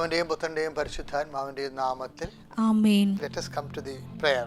പിതാവിന്റെയും പുത്രന്റെയും പരിശുദ്ധാത്മാവിന്റെയും നാമത്തിൽ ആമേൻ. Let's come to the prayer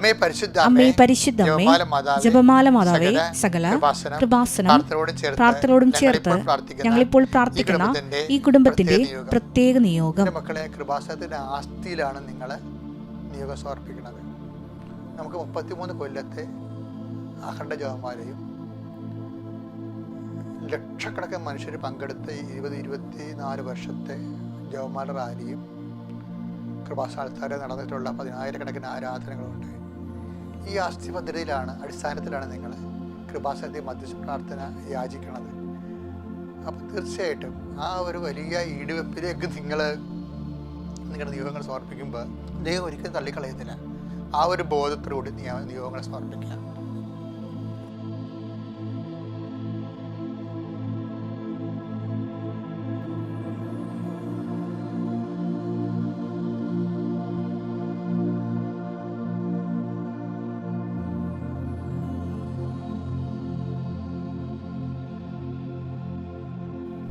അമ്മേ പരിശുദ്ധ അമ്മേ പരിശുദ്ധമ്മേ ജപമാല മാതാവേ, സകല കൃപാസനം, പ്രാർത്ഥനയോടും ചേർത്ത് ഞങ്ങളിപ്പോൾ പ്രാർത്ഥിക്കുന്ന ഈ കുടുംബത്തിന്റെ പ്രത്യേക നിയോഗം. മക്കളെ കൃപാസനത്തിന്റെ ആസ്തിയിലാണ് നിങ്ങൾ നിയോഗം സമർപ്പിക്കുന്നത്. നമുക്ക് മുപ്പത്തിമൂന്ന് കൊല്ലത്തെ അഖണ്ഡ ജപമാലയും ലക്ഷക്കണക്കിന് മനുഷ്യർ പങ്കെടുത്ത ഇരുപത് ഇരുപത്തി നാല് വർഷത്തെ ജപമാല റാലിയും കൃപാസ്ഥാനത്താരെ നടന്നിട്ടുള്ള പതിനായിരക്കണക്കിന് ആരാധനകളുണ്ട്. ഈ ആസ്തി പദ്ധതിയിലാണ് അടിസ്ഥാനത്തിലാണ് നിങ്ങൾ കൃപാസനത്തെ മധ്യസ്ഥ പ്രാർത്ഥന യാചിക്കുന്നത് അപ്പം തീർച്ചയായിട്ടും ആ ഒരു വലിയ ഈടുവെപ്പിലേക്ക് നിങ്ങൾ നിങ്ങളുടെ നിയോഗങ്ങൾ സമർപ്പിക്കുമ്പോൾ ദൈവം ഒരിക്കലും തള്ളിക്കളയുന്നില്ല ആ ഒരു ബോധത്തോടുകൂടി നിയ- നിയോഗങ്ങൾ സമർപ്പിക്കുക.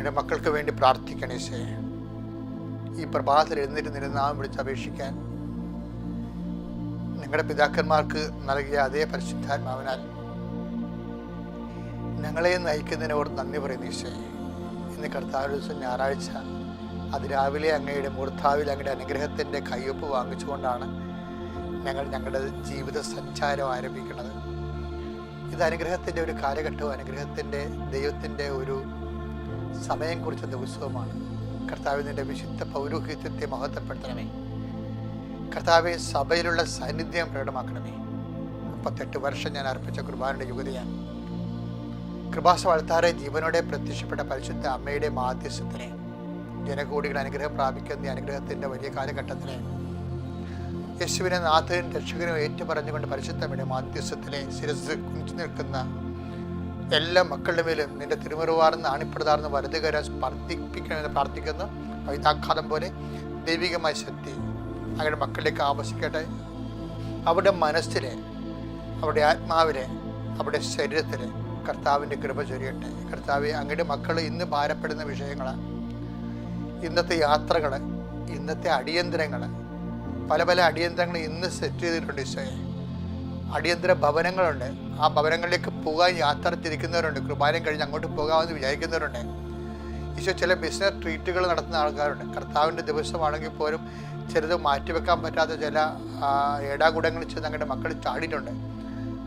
അങ്ങയുടെ മക്കൾക്ക് വേണ്ടി പ്രാർത്ഥിക്കണേ സേ ഈ പ്രഭാതത്തിൽ എഴുന്നേറ്റ് നിരുന്നാമം വിളിച്ച് അപേക്ഷിക്കാൻ നിങ്ങളുടെ പിതാക്കന്മാർക്ക് നൽകിയ അതേ പരിശുദ്ധാത്മാവിനാൽ ഞങ്ങളെ നയിക്കുന്നതിനോട് നന്ദി പറയുന്നു ഈശോ. ഇന്ന് കർത്താവ് ദിവസം ഞായറാഴ്ച അതിരാവിലെ അങ്ങയുടെ മൂർത്താവിൽ അങ്ങയുടെ അനുഗ്രഹത്തിന്റെ കയ്യൊപ്പ് വാങ്ങിച്ചുകൊണ്ടാണ് ഞങ്ങൾ ഞങ്ങളുടെ ജീവിത സഞ്ചാരം ആരംഭിക്കുന്നത്. ഇത് അനുഗ്രഹത്തിന്റെ ഒരു കാലഘട്ടവും അനുഗ്രഹത്തിന്റെ ദൈവത്തിന്റെ ഒരു സമയം കുറിച്ച ദിവസവുമാണ് കർത്താവിന്റെ വിശുദ്ധ പൗരോഹിത്യത്തെ മഹത്വപ്പെടുത്തണമേ. കർത്താവെ സഭയിലുള്ള സാന്നിധ്യം പ്രകടമാക്കണമേ. മുപ്പത്തെട്ട് വർഷം ഞാൻ അർപ്പിച്ച കുർബാനയുടെ യുഗതയാണ്. കൃപാസ വളർത്താറെ ജീവനോടെ പ്രത്യക്ഷപ്പെട്ട പരിശുദ്ധ അമ്മയുടെ മാധ്യസ്ഥത്തിനെ ജനകോടികൾ അനുഗ്രഹം പ്രാപിക്കുന്ന അനുഗ്രഹത്തിന്റെ വലിയ കാലഘട്ടത്തിലെ യേശുവിനെ നാഥനും രക്ഷകനും ഏറ്റുപറഞ്ഞുകൊണ്ട് പരിശുദ്ധമ്മയുടെ മാധ്യസ്ഥത്തിലെ ശിരസ് കുഞ്ചു നിൽക്കുന്ന എല്ലാ മക്കളുടെ മേലും നിന്റെ തിരുമുറുവാർന്ന് ആണിപ്പെടുതാർന്ന് വലതുകര സ്പർദ്ധിപ്പിക്കണമെന്ന് പ്രാർത്ഥിക്കുന്നു പൈതാഘാതം പോലെ ദൈവികമായ ശക്തി അവരുടെ മക്കളിലേക്ക് ആവശ്യിക്കട്ടെ അവരുടെ മനസ്സിലെ അവരുടെ ആത്മാവിലെ അവരുടെ ശരീരത്തിൽ കർത്താവിന്റെ കൃപ ചൊരിയട്ടെ. കർത്താവ് അങ്ങയുടെ മക്കൾ ഇന്ന് ഭാരപ്പെടുന്ന വിഷയങ്ങൾ ഇന്നത്തെ യാത്രകൾ ഇന്നത്തെ അടിയന്തരങ്ങൾ പല പല അടിയന്തരങ്ങൾ ഇന്ന് സെറ്റ് ചെയ്തിട്ടുണ്ട് ഈശോയെ. അടിയന്തര ഭവനങ്ങളുണ്ട്. ആ ഭവനങ്ങളിലേക്ക് പോകാൻ യാത്ര തിരിക്കുന്നവരുണ്ട് കുർബാനയും കഴിഞ്ഞ് അങ്ങോട്ട് പോകാമെന്ന് വിചാരിക്കുന്നവരുണ്ട്. ഈശോ ചില ബിസിനസ് ട്രീറ്റുകൾ നടത്തുന്ന ആൾക്കാരുണ്ട്. കർത്താവിന്റെ ദിവസമാണെങ്കിൽ പോലും ചിലത് മാറ്റിവെക്കാൻ പറ്റാത്ത ചില ഏടാകുടങ്ങളിൽ ചെന്ന് അങ്ങയുടെ മക്കൾ ചാടിയിട്ടുണ്ട്.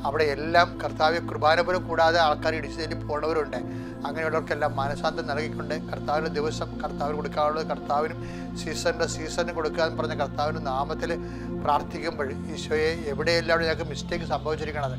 അവിടെ എല്ലാം കർത്താവ് കുർബാനപുരം കൂടാതെ ആൾക്കാർ ഇടിച്ചു തന്നെ പോണവരുണ്ട്. അങ്ങനെയുള്ളവർക്കെല്ലാം മാനസാന്തം നൽകിക്കൊണ്ട് കർത്താവിന്റെ ദിവസം കർത്താവിന് കൊടുക്കാനുള്ളത് കർത്താവിനും സീസണിന്റെ സീസണിന് കൊടുക്കുക എന്ന് പറഞ്ഞ കർത്താവിന്റെ നാമത്തിൽ പ്രാർത്ഥിക്കുമ്പോൾ ഈശോയെ എവിടെയെല്ലാം ഞങ്ങൾക്ക് മിസ്റ്റേക്ക് സംഭവിച്ചിരിക്കണത്?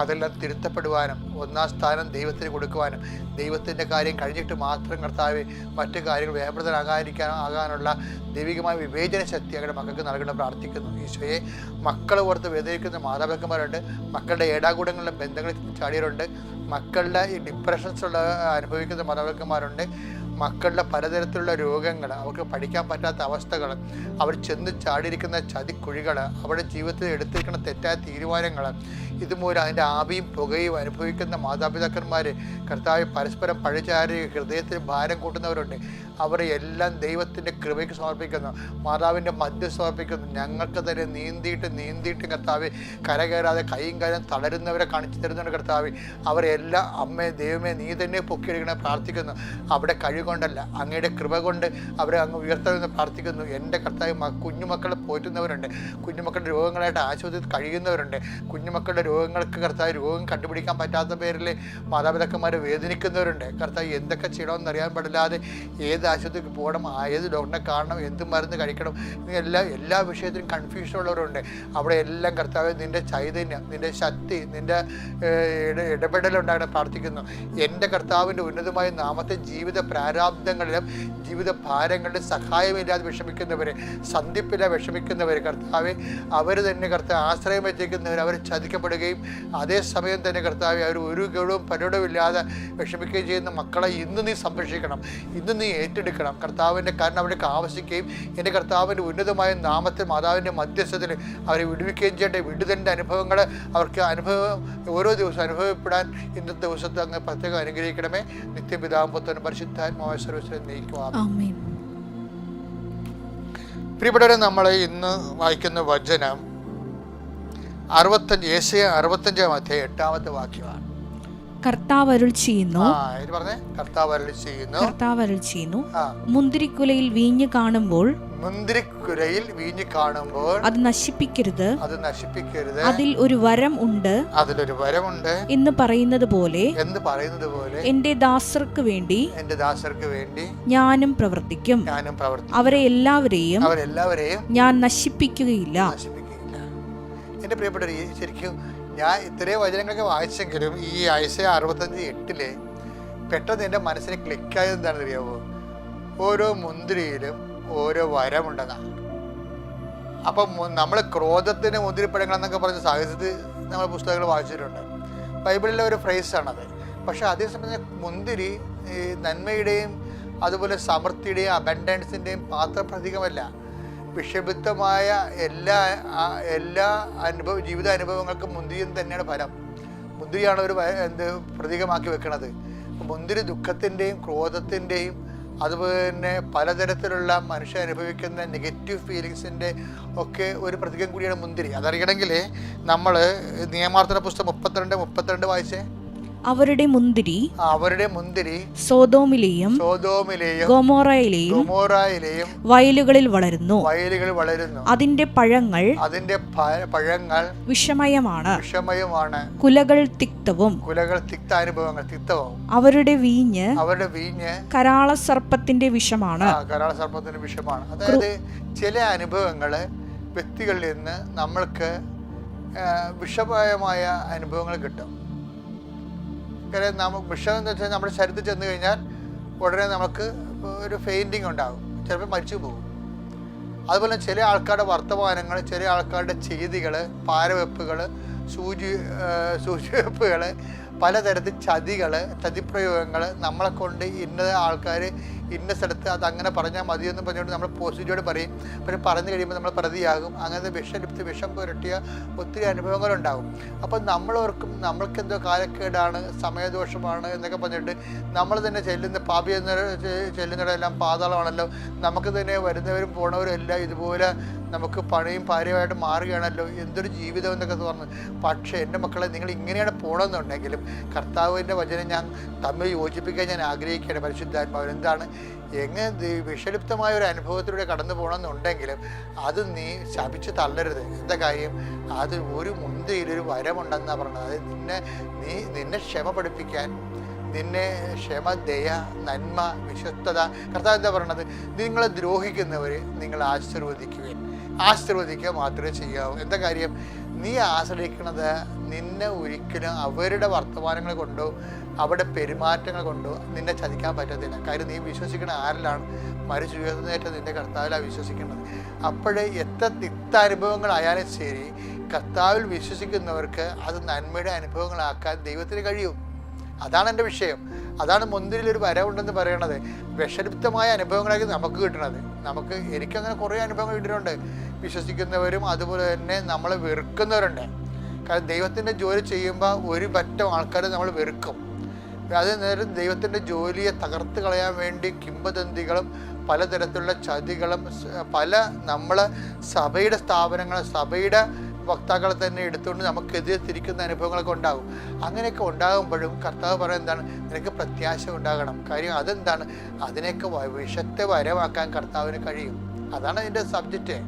അതെല്ലാം തിരുത്തപ്പെടുവാനും ഒന്നാം സ്ഥാനം ദൈവത്തിന് കൊടുക്കുവാനും ദൈവത്തിന്റെ കാര്യം കഴിഞ്ഞിട്ട് മാത്രം കർത്താവ് മറ്റു കാര്യങ്ങൾ വ്യാപൃതനാകാതിരിക്കാൻ ആകാനുള്ള ദൈവികമായ വിവേചന ശക്തി അവരുടെ മക്കൾക്ക് നൽകണം പ്രാർത്ഥിക്കുന്നു. ഈശോയെ മക്കളെ ഓർത്ത് വേദനിക്കുന്ന മാതാപിതാക്കന്മാരുണ്ട്. മക്കളുടെ ഏടാകൂടങ്ങളിലെ ബന്ധങ്ങളിൽ ചാടിയവരുണ്ട്. മക്കളുടെ ഈ ഡിപ്രഷൻസ് ഉള്ള അനുഭവിക്കുന്ന മാതാപിതാക്കന്മാരുണ്ട്. മക്കളുടെ പലതരത്തിലുള്ള രോഗങ്ങൾ അവർക്ക് പഠിക്കാൻ പറ്റാത്ത അവസ്ഥകൾ അവർ ചെന്ന് ചാടിയിരിക്കുന്ന ചതിക്കുഴികൾ അവരുടെ ജീവിതത്തിൽ എടുത്തിരിക്കുന്ന തെറ്റായ തീരുമാനങ്ങൾ ഇതുമൂലം അതിന്റെ ആവിയും പുകയും അനുഭവിക്കുന്ന മാതാപിതാക്കന്മാർ കർത്താവ് പരസ്പരം പഴിചാരി ഹൃദയത്തിൽ ഭാരം കൂട്ടുന്നവരുണ്ട്. അവരെ എല്ലാം ദൈവത്തിന്റെ കൃപയ്ക്ക് സമർപ്പിക്കുന്നു. മാതാവിന്റെ മദ്യം സമർപ്പിക്കുന്നു. ഞങ്ങൾക്ക് തന്നെ നീന്തിയിട്ട് നീന്തിയിട്ട് കർത്താവ് കരകയറാതെ കൈയും കാലം തളരുന്നവരെ കാണിച്ചു തരുന്നുണ്ട് കർത്താവ്. അവരെല്ലാം അമ്മേ ദൈവമേ നീ തന്നെ പൊക്കിയെടുക്കണേ പ്രാർത്ഥിക്കുന്നു. അവിടെ കഴിവുകൊണ്ടല്ല അങ്ങയുടെ കൃപ കൊണ്ട് അവരെ അങ്ങ് ഉയർത്തണമെന്ന് പ്രാർത്ഥിക്കുന്നു. എന്റെ കർത്താവ് കുഞ്ഞുമക്കളെ പോറ്റുന്നവരുണ്ട്. കുഞ്ഞുമക്കളുടെ രോഗങ്ങളായിട്ട് ആശുപത്രിയിൽ കഴിയുന്നവരുണ്ട്. കുഞ്ഞുമക്കളുടെ രോഗങ്ങൾക്ക് കർത്താവ് രോഗം കണ്ടുപിടിക്കാൻ പറ്റാത്ത പേരിൽ മാതാപിതാക്കന്മാരെ വേദനിക്കുന്നവരുണ്ട്. കർത്താവ് എന്തൊക്കെ ചെയ്യണമെന്ന് അറിയാൻ പാടില്ലാതെ ഏത് ആശുപത്രിക്ക് പോകണം ഏത് ഡോക്ടറിനെ കാണണം എന്ത് മരുന്ന് കഴിക്കണം എല്ലാ എല്ലാ വിഷയത്തിലും കൺഫ്യൂഷൻ ഉള്ളവരുണ്ട്. അവിടെ എല്ലാം കർത്താവ് നിന്റെ ചൈതന്യം നിന്റെ ശക്തി നിന്റെ ഇട- ഇടപെടലുണ്ടാകണം പ്രാർത്ഥിക്കുന്നു. എന്റെ കർത്താവിന്റെ ഉന്നതമായ നാമത്തെ ജീവിത പ്രാരാബ്ദങ്ങളിലും ജീവിത ഭാരങ്ങളിലും സഹായമില്ലാതെ വിഷമിക്കുന്നവരെ സന്ധിപ്പില്ല വിഷമിക്കുന്നവർ കർത്താവ് അവർ തന്നെ കർത്താവ് ആശ്രയം വെച്ചിരിക്കുന്നവർ അവർ ചതിക്കപ്പെടുകയും അതേസമയം തന്നെ കർത്താവ് അവർ ഒരു ഗൗരവവും പരിടവുമില്ലാതെ വിഷമിക്കുകയും ചെയ്യുന്ന മക്കളെ ഇന്ന് നീ സംരക്ഷിക്കണം ഇന്ന് നീ ഏറ്റെടുക്കണം. കർത്താവിന്റെ കാരണം അവർക്ക് ആവശ്യിക്കുകയും എന്റെ കർത്താവിന്റെ ഉന്നതമായ നാമത്തിൽ മാതാവിന്റെ മധ്യസ്ഥത്തിൽ അവരെ വിടുവിക്കുകയും ചെയ്യേണ്ട വിടുതലിന്റെ അനുഭവങ്ങൾ അവർക്ക് അനുഭവം ഓരോ ദിവസം അനുഭവപ്പെടാൻ ഇന്നത്തെ ദിവസത്തെ അങ്ങ് പ്രത്യേകം അനുഗ്രഹിക്കണമേ. നിത്യപിതാവും പുത്രനും പരിശുദ്ധാത്മാവായ സർവീസിനെ നയിക്കുവാ ആമേൻ. പ്രിയപ്പെട്ടവരെ നമ്മൾ ഇന്ന് വായിക്കുന്ന വചനം അറുപത്തഞ്ച് ഏഷ്യ അറുപത്തഞ്ചാം അധ്യായം എട്ടാമത്തെ വാക്യമാണ്. കർത്താവ് അരുൾ ചെയ്യുന്നു കർത്താവ് ചെയ്യുന്നു അരുൾ ചെയ്യുന്നു ആ. മുന്തിരിക്കുലയിൽ വീഞ്ഞ് കാണുമ്പോൾ മുന്തിരിക്കുരയിൽ വീഞ്ഞ് കാണുമ്പോൾ അത് നശിപ്പിക്കരുത്. അത് നശിപ്പിക്കരുത്. അതിൽ ഒരു വരം ഉണ്ട്. അതിലൊരു വരമുണ്ട്. എന്ന് പറയുന്നത് പോലെ എന്ന് പറയുന്നത് പോലെ എന്റെ ദാസർക്ക് വേണ്ടി എന്റെ ദാസർക്ക് വേണ്ടി ഞാനും പ്രവർത്തിക്കും. ഞാനും പ്രവർത്തിക്കും. അവരെ എല്ലാവരെയും അവരെല്ലാവരെയും ഞാൻ നശിപ്പിക്കുകയില്ല. നശിപ്പിക്കുകയില്ല. എന്റെ പ്രിയപ്പെട്ട ശരിക്കും ഞാൻ ഇത്രയും വചനങ്ങളൊക്കെ വായിച്ചെങ്കിലും ഈ ആഴ്ച അറുപത്തഞ്ച് എട്ടിൽ പെട്ടെന്ന് എന്റെ മനസ്സിന് ക്ലിക്കായത് എന്താണെന്ന് അറിയാമോ ഓരോ മുന്തിരിയിലും ഓരോ വരമുണ്ടെന്നാണ് അപ്പം നമ്മൾ ക്രോധത്തിന് മുന്തിരിപ്പഴങ്ങൾ എന്നൊക്കെ പറഞ്ഞ സാഹിത്യത്തിൽ നമ്മൾ പുസ്തകങ്ങൾ വായിച്ചിട്ടുണ്ട്. ബൈബിളിലെ ഒരു ഫ്രേസാണത്. പക്ഷെ അതേസമയം മുന്തിരി നന്മയുടെയും അതുപോലെ സമൃദ്ധിയുടെയും അബൻഡൻസിന്റെയും പാത്രപ്രതീകമല്ല. വിഷബുദ്ധമായ എല്ലാ എല്ലാ അനുഭവ ജീവിത അനുഭവങ്ങൾക്കും മുന്തിരി തന്നെയാണ് ഫലം. മുന്തിരിയാണ് ഒരു എന്ത് പ്രതീകമാക്കി വെക്കുന്നത് മുന്തിരി ദുഃഖത്തിന്റെയും ക്രോധത്തിന്റെയും അതുപോലെ തന്നെ പലതരത്തിലുള്ള മനുഷ്യൻ അനുഭവിക്കുന്ന നെഗറ്റീവ് ഫീലിങ്സിന്റെ ഒക്കെ ഒരു പ്രതീകം കൂടിയാണ് മുന്തിരി. അതറിയണമെങ്കിൽ നമ്മൾ നിയമാർത്ഥന പുസ്തകം മുപ്പത്തിരണ്ട് മുപ്പത്തിരണ്ട് വായിച്ചേ. അവരുടെ മുന്തിരി അവരുടെ മുന്തിരി സോതോമിലെയും സോതോമിലെയും ഗോമോറയിലെയും ഗൊമോറയിലെയും വയലുകളിൽ വളരുന്നു. വയലുകൾ വളരുന്നു. അതിന്റെ പഴങ്ങൾ അതിന്റെ പഴങ്ങൾ വിഷമയമാണ്. വിഷമയമാണ്. കുലകൾ തിക്തവും കുലകൾ തിക്ത അനുഭവങ്ങൾ തിക്തവും. അവരുടെ വീഞ്ഞ് അവരുടെ വീഞ്ഞ് കരാള സർപ്പത്തിന്റെ വിഷമാണ്. കരാള സർപ്പത്തിന്റെ വിഷമാണ്. അതായത് ചില അനുഭവങ്ങൾ വ്യക്തികളിൽ നിന്ന് നമ്മൾക്ക് വിഷമയമായ അനുഭവങ്ങൾ കിട്ടും. കാര്യം നമുക്ക് വിഷം എന്ന് വെച്ചാൽ നമ്മുടെ ശരീരത്തിൽ ചെന്ന് കഴിഞ്ഞാൽ ഉടനെ നമുക്ക് ഒരു ഫെയിന്റിങ് ഉണ്ടാകും. ചിലപ്പോൾ മരിച്ചു പോകും. അതുപോലെ ചില ആൾക്കാരുടെ വർത്തമാനങ്ങൾ ചില ആൾക്കാരുടെ ചെയ്തികൾ പാരവെപ്പുകൾ സൂചി സൂചിവെപ്പുകൾ പലതരത്തിൽ ചതികൾ ചതിപ്രയോഗങ്ങൾ നമ്മളെ കൊണ്ട് ഇന്ന ആൾക്കാർ ഇന്ന സ്ഥലത്ത് അത് അങ്ങനെ പറഞ്ഞാൽ മതിയെന്ന് പറഞ്ഞുകൊണ്ട് നമ്മൾ പോസിറ്റീവോട് പറയും. പക്ഷെ പറഞ്ഞു കഴിയുമ്പോൾ നമ്മൾ പ്രതിയാകും. അങ്ങനെ വിഷലിപ്ത് വിഷം പുരട്ടിയ ഒത്തിരി അനുഭവങ്ങളുണ്ടാകും. അപ്പോൾ നമ്മളോർക്കും നമ്മൾക്കെന്തോ കാലക്കേടാണ് സമയദോഷമാണ് എന്നൊക്കെ പറഞ്ഞിട്ട് നമ്മൾ തന്നെ ചെല്ലുന്ന പാപി എന്ന ചെല്ലുന്നിടമെല്ലാം പാതാളമാണല്ലോ. നമുക്ക് തന്നെ വരുന്നവരും പോണവരും എല്ലാം ഇതുപോലെ നമുക്ക് പണിയും ഭാര്യയുമായിട്ട് മാറുകയാണല്ലോ. എന്തൊരു ജീവിതം എന്നൊക്കെ പറഞ്ഞു പക്ഷേ എന്റെ മക്കളെ നിങ്ങൾ ഇങ്ങനെയാണ് പോകണമെന്നുണ്ടെങ്കിലും കർത്താവിന്റെ വചനം ഞാൻ തമ്മിൽ യോജിപ്പിക്കാൻ ഞാൻ ആഗ്രഹിക്കുകയാണ്. പരിശുദ്ധാത്മാവ് എന്താണ് എങ്ങനെ വിഷലിപ്തമായ ഒരു അനുഭവത്തിലൂടെ കടന്നു പോകണമെന്നുണ്ടെങ്കിലും അത് നീ ശപിച്ച് തള്ളരുത്. എന്താ കാര്യം? അത് ഒരു മുന്തിയിലൊരു വരമുണ്ടെന്നാണ് പറഞ്ഞത്. അത് നിന്നെ നീ നിന്നെ ക്ഷമ പഠിപ്പിക്കാൻ നിന്നെ ക്ഷമ ദയ നന്മ വിശ്വസ്തത കർത്താവ് എന്താ പറയണത് നിങ്ങളെ ദ്രോഹിക്കുന്നവർ നിങ്ങൾ ആശീർവദിക്കുകയും ആശീർവദിക്കുക മാത്രമേ ചെയ്യാവൂ. എന്താ കാര്യം? നീ ആശ്രയിക്കുന്നത് നിന്നെ ഒരിക്കലും അവരുടെ വർത്തമാനങ്ങൾ കൊണ്ടോ അവരുടെ പെരുമാറ്റങ്ങൾ കൊണ്ടോ നിന്നെ ചതിക്കാൻ പറ്റത്തില്ല. കാര്യം നീ വിശ്വസിക്കുന്ന ആരിലാണ് മരിച്ചു ഉയർന്നേറ്റ നിന്റെ കർത്താവിലാണ് വിശ്വസിക്കുന്നത്. അപ്പോഴേ എത്ര തിക്താനുഭവങ്ങളായാലും ശരി കർത്താവിൽ വിശ്വസിക്കുന്നവർക്ക് അത് നന്മയുടെ അനുഭവങ്ങളാക്കാൻ ദൈവത്തിന് കഴിയും. അതാണ് എന്റെ വിഷയം. അതാണ് മുന്തിരിൽ ഒരു വരവുണ്ടെന്ന് പറയണത്. വിഷലിപ്തമായ അനുഭവങ്ങളായിരിക്കും നമുക്ക് കിട്ടണത്. നമുക്ക് എനിക്കങ്ങനെ കുറേ അനുഭവങ്ങൾ കിട്ടിയിട്ടുണ്ട്. വിശ്വസിക്കുന്നവരും അതുപോലെ തന്നെ നമ്മളെ വെറുക്കുന്നവരുണ്ട്. കാരണം ദൈവത്തിന്റെ ജോലി ചെയ്യുമ്പോൾ ഒരു പറ്റം ആൾക്കാർ നമ്മൾ വെറുക്കും. അത് നേരം ദൈവത്തിന്റെ ജോലിയെ തകർത്ത് കളയാൻ വേണ്ടി കിംബദന്തികളും പലതരത്തിലുള്ള ചതികളും പല നമ്മൾ സഭയുടെ സ്ഥാപനങ്ങൾ സഭയുടെ വക്താക്കളെ തന്നെ എടുത്തുകൊണ്ട് നമുക്കെതിരെ തിരിക്കുന്ന അനുഭവങ്ങളൊക്കെ ഉണ്ടാകും. അങ്ങനെയൊക്കെ ഉണ്ടാകുമ്പോഴും കർത്താവ് പറയുന്നത് എന്താണ്? നിനക്ക് പ്രത്യാശ ഉണ്ടാകണം. കാര്യം അതെന്താണ്? അതിനെയൊക്കെ വിഷത്തെ വരവാക്കാൻ കർത്താവിന് കഴിയും. അതാണ് അതിന്റെ സബ്ജക്റ്റ്.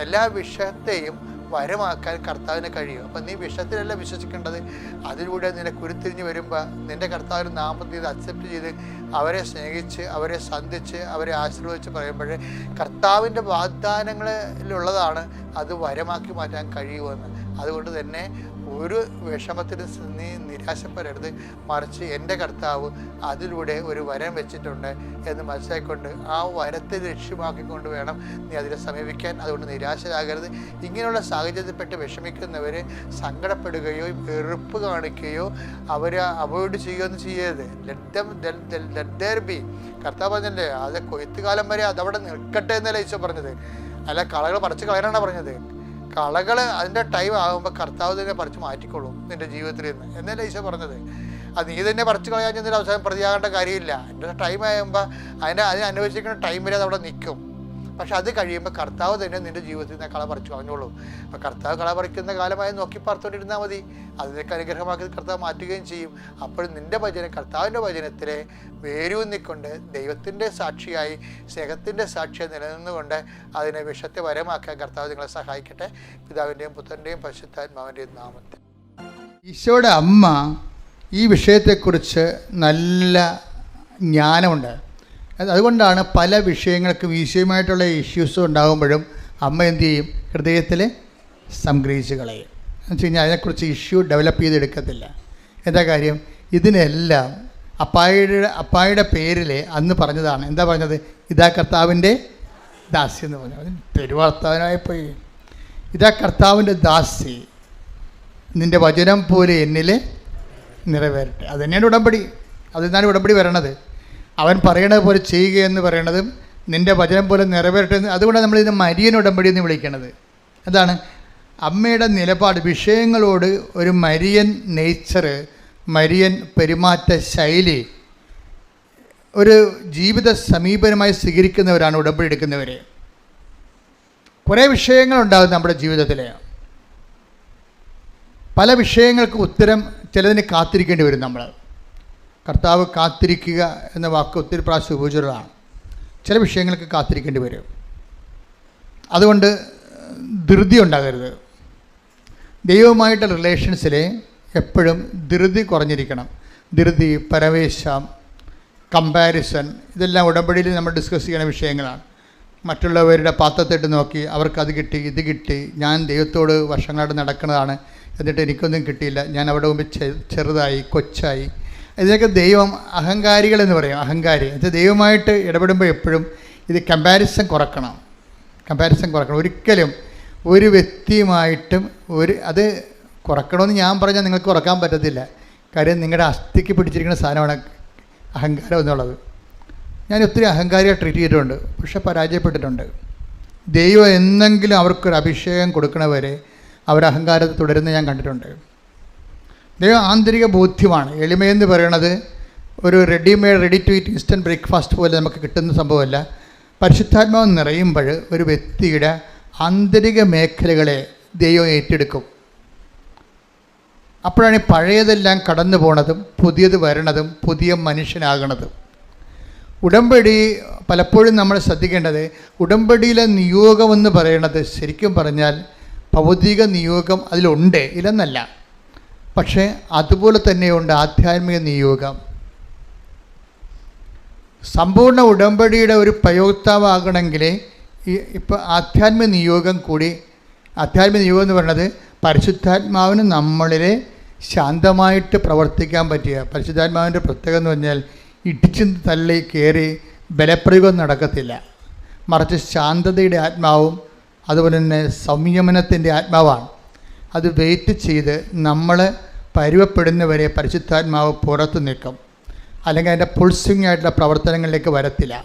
എല്ലാ വിഷയത്തെയും വരമാക്കാൻ കർത്താവിന് കഴിയും. അപ്പം നീ വിഷത്തിലല്ല വിശ്വസിക്കേണ്ടത്. അതിലൂടെ നിന്നെ കുരുത്തിരിഞ്ഞ് വരുമ്പോൾ നിന്റെ കർത്താവിന് നാമത്തിൽ ഇത് അക്സെപ്റ്റ് ചെയ്ത് അവരെ സ്നേഹിച്ച് അവരെ സന്ധിച്ച് അവരെ ആശീർവദിച്ച് പറയുമ്പോൾ കർത്താവിന്റെ വാഗ്ദാനങ്ങളിലുള്ളതാണ് അത് വരമാക്കി മാറ്റാൻ കഴിയുമെന്ന്. അതുകൊണ്ട് തന്നെ ഒരു വിഷമത്തിനും നീ നിരാശപ്പെടരുത്. മറിച്ച് എന്റെ കർത്താവ് അതിലൂടെ ഒരു വരം വെച്ചിട്ടുണ്ട് എന്ന് മനസ്സിലാക്കിക്കൊണ്ട് ആ വരത്തെ ലക്ഷ്യമാക്കിക്കൊണ്ട് വേണം നീ അതിനെ സമീപിക്കാൻ. അതുകൊണ്ട് നിരാശരാകരുത്. ഇങ്ങനെയുള്ള സാഹചര്യത്തിൽപ്പെട്ട് വിഷമിക്കുന്നവർ സങ്കടപ്പെടുകയോ വെറുപ്പ് കാണിക്കുകയോ അവരെ അവോയ്ഡ് ചെയ്യുകയോ ഒന്നും ചെയ്യരുത്. ലെറ്റ് ബി കർത്താവ് പറഞ്ഞല്ലേ അത് കൊയ്ത്തുകാലം വരെ അതവിടെ നിൽക്കട്ടെ എന്നല്ല ഈശോ പറഞ്ഞത്. അല്ല കളകൾ പറിച്ച് കളയാനാണ് പറഞ്ഞത്. കളകൾ അതിന്റെ ടൈം ആകുമ്പോൾ കർത്താവ് തന്നെ പറിച്ച് മാറ്റിക്കൊള്ളും നിന്റെ ജീവിതത്തിൽ നിന്ന്. എന്നല്ലേ ഈശോ പറഞ്ഞത്? അത് നീ തന്നെ പറിച്ച് കളയാൻ ചെന്നൊരു അവസാനം പ്രതിയാകേണ്ട കാര്യമില്ല. എന്റെ ടൈം ആകുമ്പോൾ അതിനെ അതിനെ അനുവദിച്ചിരിക്കുന്ന ടൈം വരെ അത് അവിടെ നിൽക്കും. പക്ഷെ അത് കഴിയുമ്പോൾ കർത്താവ് തന്നെ നിന്റെ ജീവിതത്തിൽ നിന്ന് കള പറിച്ചു കളഞ്ഞോളൂ അപ്പോൾ കർത്താവ് കള പറിക്കുന്ന കാലമായി നോക്കി പാർത്തോണ്ടിരുന്നാൽ മതി. അതിനൊക്കെ അനുഗ്രഹമാക്കി കർത്താവ് മാറ്റുകയും ചെയ്യും. അപ്പോൾ നിന്റെ ഭജന കർത്താവിന്റെ ഭജനത്തിലെ വേരൂന്നിക്കൊണ്ട് ദൈവത്തിന്റെ സാക്ഷിയായി സ്നേഹത്തിന്റെ സാക്ഷിയായി നിലനിന്നുകൊണ്ട് അതിനെ വിഷത്തെ വരമാക്കാൻ കർത്താവ് നിങ്ങളെ സഹായിക്കട്ടെ. പിതാവിന്റെയും പുത്രന്റെയും പശുത്താത്മാവിന്റെയും നാമത്തിൽ. ഈശോയുടെ അമ്മ ഈ വിഷയത്തെക്കുറിച്ച് നല്ല ജ്ഞാനമുണ്ട്. അതുകൊണ്ടാണ് പല വിഷയങ്ങൾക്കും വിഷയമായിട്ടുള്ള ഇഷ്യൂസ് ഉണ്ടാകുമ്പോഴും അമ്മ എന്ത് ചെയ്യും? ഹൃദയത്തിൽ സംഗ്രഹിച്ച് കളയും. എന്ന് വെച്ച് കഴിഞ്ഞാൽ അതിനെക്കുറിച്ച് ഇഷ്യൂ ഡെവലപ്പ് ചെയ്തെടുക്കത്തില്ല. എന്താ കാര്യം? ഇതിനെല്ലാം അപ്പായുടെ അപ്പായുടെ പേരിൽ അന്ന് പറഞ്ഞതാണ്. എന്താ പറഞ്ഞത്? ഇതാ കർത്താവിന്റെ ദാസി എന്ന് പറഞ്ഞു. പോയി. ഇതാ കർത്താവിന്റെ ദാസി. നിന്റെ വചനം പോലെ എന്നിൽ നിറവേറട്ടെ. അത് ഉടമ്പടി. അത് തന്നെയാണ് ഉടമ്പടി വരണത്. അവൻ പറയണത് പോലെ ചെയ്യുക എന്ന് പറയണതും നിന്റെ വചനം പോലെ നിറവേറട്ടെ അതുകൊണ്ടാണ് നമ്മൾ ഇതിനെ മരിയൻ ഉടമ്പടി എന്ന് വിളിക്കണത്. എന്താണ്? അമ്മയുടെ നിലപാട് വിഷയങ്ങളോട് ഒരു മരിയൻ നേച്ചർ മരിയൻ പെരുമാറ്റ ശൈലി ഒരു ജീവിത സമീപനമായി സ്വീകരിക്കുന്നവരാണ് ഉടമ്പടി എടുക്കുന്നവർ കുറേ വിഷയങ്ങളുണ്ടാകും നമ്മുടെ ജീവിതത്തിൽ പല വിഷയങ്ങൾക്ക് ഉത്തരം ചിലതിന് കാത്തിരിക്കേണ്ടി വരും നമ്മൾ കർത്താവ് കാത്തിരിക്കുക എന്ന വാക്ക് ഒത്തിരി പ്രാവശ്യം ഉപയോഗിച്ചതാണ് ചില വിഷയങ്ങൾക്ക് കാത്തിരിക്കേണ്ടി വരും. അതുകൊണ്ട് ധൃതി ഉണ്ടാകരുത്. ദൈവവുമായിട്ടുള്ള റിലേഷൻസിൽ എപ്പോഴും ധൃതി കുറഞ്ഞിരിക്കണം. ധൃതി പരവേശം കമ്പാരിസൺ ഇതെല്ലാം ഉടമ്പടിയിൽ നമ്മൾ ഡിസ്കസ് ചെയ്യുന്ന വിഷയങ്ങളാണ്. മറ്റുള്ളവരുടെ പാത്രത്തിട്ട് നോക്കി അവർക്കത് കിട്ടി ഇത് കിട്ടി ഞാൻ ദൈവത്തോട് വർഷങ്ങളായിട്ട് നടക്കുന്നതാണ് എന്നിട്ട് എനിക്കൊന്നും കിട്ടിയില്ല ഞാൻ അവിടെ മുമ്പ് ചെറുതായി കൊച്ചായി ഇതിനൊക്കെ ദൈവം അഹങ്കാരികൾ എന്ന് പറയും അഹങ്കാരി. ഇത് ദൈവമായിട്ട് ഇടപെടുമ്പോൾ എപ്പോഴും ഇത് കമ്പാരിസൺ കുറക്കണം. കമ്പാരിസൺ കുറക്കണം. ഒരിക്കലും ഒരു വ്യക്തിയുമായിട്ടും ഒരു അത് കുറക്കണമെന്ന് ഞാൻ പറഞ്ഞാൽ നിങ്ങൾക്ക് കുറയ്ക്കാൻ പറ്റത്തില്ല. കാര്യം നിങ്ങളുടെ അസ്ഥിക്ക് പിടിച്ചിരിക്കുന്ന സാധനമാണ് അഹങ്കാരം എന്നുള്ളത്. ഞാൻ ഒത്തിരി അഹങ്കാരിയെ ട്രീറ്റ് ചെയ്തിട്ടുണ്ട് പക്ഷെ പരാജയപ്പെട്ടിട്ടുണ്ട്. ദൈവം എന്നെങ്കിലും അവർക്കൊരു അഭിഷേകം കൊടുക്കണവരെ അവർ തുടരുന്ന ഞാൻ കണ്ടിട്ടുണ്ട്. ദൈവം ആന്തരിക ബോധ്യമാണ്. എളിമയെന്ന് പറയണത് ഒരു readymade ready to eat instant breakfast പോലെ നമുക്ക് കിട്ടുന്ന സംഭവമല്ല. പരിശുദ്ധാത്മാവ് നിറയുമ്പോൾ ഒരു വ്യക്തിയുടെ ആന്തരിക മേഖലകളെ ദൈവം ഏറ്റെടുക്കും. അപ്പോഴാണ് ഈ പഴയതെല്ലാം കടന്നു പോണതും പുതിയത് വരണതും പുതിയ മനുഷ്യനാകണതും. ഉടമ്പടി പലപ്പോഴും നമ്മൾ ശ്രദ്ധിക്കേണ്ടത് ഉടമ്പടിയിലെ നിയോഗം എന്ന് പറയുന്നത് ശരിക്കും പറഞ്ഞാൽ ഭൗതിക നിയോഗം അതിലുണ്ട് ഇല്ലെന്നല്ല. പക്ഷേ അതുപോലെ തന്നെയുണ്ട് ആധ്യാത്മിക നിയോഗം. സമ്പൂർണ ഉടമ്പടിയുടെ ഒരു പ്രയോക്താവാകണമെങ്കിൽ ഈ ഇപ്പോൾ ആധ്യാത്മിക നിയോഗം കൂടി ആധ്യാത്മിക നിയോഗം എന്ന് പറയുന്നത് പരിശുദ്ധാത്മാവിന് നമ്മളിൽ ശാന്തമായിട്ട് പ്രവർത്തിക്കാൻ പറ്റിയ പരിശുദ്ധാത്മാവിന്റെ പ്രത്യേകത എന്ന് പറഞ്ഞാൽ ഇടിച്ചു തള്ളി കയറി ബലപ്രയോഗം നടക്കത്തില്ല. മറിച്ച് ശാന്തതയുടെ ആത്മാവും അതുപോലെ തന്നെ സംയമനത്തിന്റെ ആത്മാവാണ്. അത് വെയിറ്റ് ചെയ്ത് നമ്മൾ പരുവപ്പെടുന്നവരെ പരിശുദ്ധാത്മാവ് പുറത്ത് നിൽക്കും അല്ലെങ്കിൽ അതിന്റെ പുൾസിംഗ് ആയിട്ടുള്ള പ്രവർത്തനങ്ങളിലേക്ക് വരത്തില്ല.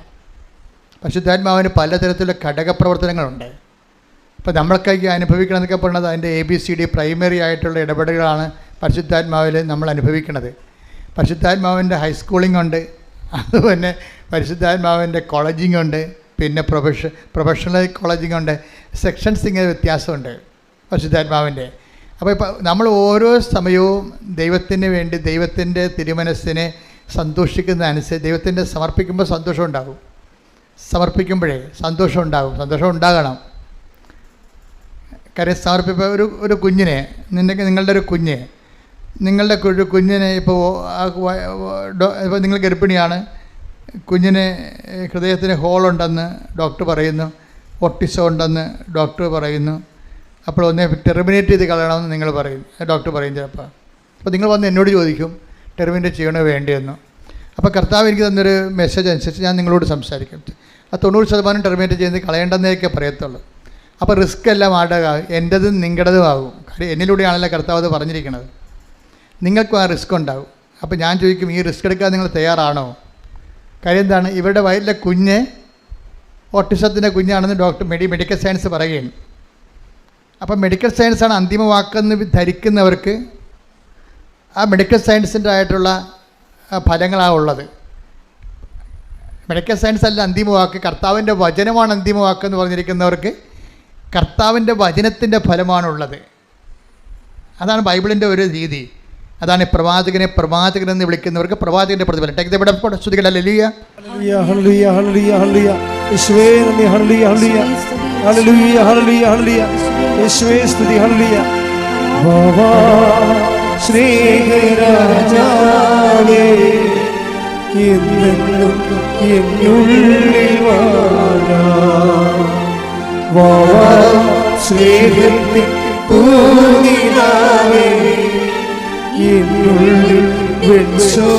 പരിശുദ്ധാത്മാവിന് പലതരത്തിലുള്ള ഘടകപ്രവർത്തനങ്ങളുണ്ട് ഇപ്പോൾ നമ്മളൊക്കെ അനുഭവിക്കണം എന്നൊക്കെ പറയുന്നത് അതിന്റെ A B C D primary ആയിട്ടുള്ള ഇടപെടലുകളാണ് പരിശുദ്ധാത്മാവിൽ നമ്മൾ അനുഭവിക്കുന്നത്. പരിശുദ്ധാത്മാവിന്റെ ഹൈസ്കൂളിംഗ് ഉണ്ട്. അതുപോലെ പരിശുദ്ധാത്മാവിന്റെ കോളേജിംഗ് ഉണ്ട്. പിന്നെ പ്രൊഫഷ പ്രൊഫഷണൽ കോളേജിംഗ് ഉണ്ട്. സെക്ഷൻസിങ് വ്യത്യാസമുണ്ട്. പരിശുദ്ധാത്മാവിന്റെ. അപ്പോൾ ഇപ്പോൾ നമ്മൾ ഓരോ സമയവും ദൈവത്തിന് വേണ്ടി ദൈവത്തിന്റെ തിരുമനസ്സിനെ സന്തോഷിക്കുന്ന അനുസരിച്ച് ദൈവത്തിന്റെ സമർപ്പിക്കുമ്പോൾ സന്തോഷം ഉണ്ടാകും. സമർപ്പിക്കുമ്പോഴേ സന്തോഷം ഉണ്ടാകും. സന്തോഷം ഉണ്ടാകണം. കാര്യം സമർപ്പിപ്പോൾ ഒരു ഒരു കുഞ്ഞിനെ നിന്റെ നിങ്ങളുടെ ഒരു കുഞ്ഞ് നിങ്ങളുടെ ഒരു കുഞ്ഞിനെ ഇപ്പോൾ ഇപ്പോൾ നിങ്ങൾ ഗർഭിണിയാണ് കുഞ്ഞിന് ഹൃദയത്തിന് ഹോളുണ്ടെന്ന് ഡോക്ടർ പറയുന്നു ഒട്ടിസം ഉണ്ടെന്ന് ഡോക്ടർ പറയുന്നു. അപ്പോൾ ഒന്ന് ടെർമിനേറ്റ് ചെയ്ത് കളയണമെന്ന് നിങ്ങൾ പറയും. ഡോക്ടർ പറയും ചിലപ്പോൾ. അപ്പോൾ നിങ്ങൾ വന്ന് എന്നോട് ചോദിക്കും ടെർമിനേറ്റ് ചെയ്യണോ വേണ്ടിയെന്ന്. അപ്പോൾ കർത്താവ് എനിക്ക് തന്നൊരു മെസ്സേജ് അനുസരിച്ച് ഞാൻ നിങ്ങളോട് സംസാരിക്കും. ആ തൊണ്ണൂറ് ശതമാനം ടെർമിനേറ്റ് ചെയ്യുന്നത് കളയേണ്ടെന്നേക്കെ പറയത്തുള്ളൂ. അപ്പോൾ റിസ്ക് എല്ലാം ആരുടെ എന്റെതും നിങ്ങളുടേതും ആകും. കാര്യം എന്നിലൂടെയാണല്ലോ കർത്താവ് അത് പറഞ്ഞിരിക്കുന്നത് നിങ്ങൾക്കും ആ റിസ്ക് ഉണ്ടാകും. അപ്പോൾ ഞാൻ ചോദിക്കും ഈ റിസ്ക് എടുക്കാൻ നിങ്ങൾ തയ്യാറാണോ? കാര്യം എന്താണ് ഇവരുടെ വയറ്റിലെ കുഞ്ഞ് ഓട്ടിസത്തിന്റെ കുഞ്ഞാണെന്ന് ഡോക്ടർ മെഡി മെഡിക്കൽ സയൻസ് പറയുകയാണ്. അപ്പം മെഡിക്കൽ സയൻസാണ് അന്തിമ വാക്കെന്ന് ധരിക്കുന്നവർക്ക് ആ മെഡിക്കൽ സയൻസിന്റെ ആയിട്ടുള്ള ഫലങ്ങളാണ് ഉള്ളത്. മെഡിക്കൽ സയൻസ് അല്ല അന്തിമ വാക്ക്. കർത്താവിന്റെ വചനമാണ് അന്തിമ വാക്ക് എന്ന് പറഞ്ഞിരിക്കുന്നവർക്ക് കർത്താവിന്റെ വചനത്തിന്റെ ഫലമാണുള്ളത്. അതാണ് ബൈബിളിന്റെ ഒരു രീതി. അതാണ് പ്രവാചകനെ പ്രവാചകൻ എന്ന് വിളിക്കുന്നവർക്ക് പ്രവാചകന്റെ പ്രതിഫലം. Take the bid of God ലലിയ ഹല്ലേലൂയ, ഹല്ലേലൂയ, ഹല്ലേലൂയ, ഹല്ലേലൂയ. യേശുവേ നന്ദി, ഹല്ലേലൂയ, ഹല്ലേലൂയ. ഹല്ലേലൂയ, ഹല്ലേലൂയ, ഹല്ലേലൂയ. യേശുവേ സ്തുതി, ഹല്ലേലൂയ. വാവാ, സ്നേഹരാജാവേ, എന്നെന്നും എന്നുള്ളിൽ വാഴാം. വാവാ, സ്നേഹത്തിൻ പൂനിലാവേ, എന്നുള്ളിൽ വെൺശോഭയേകാം.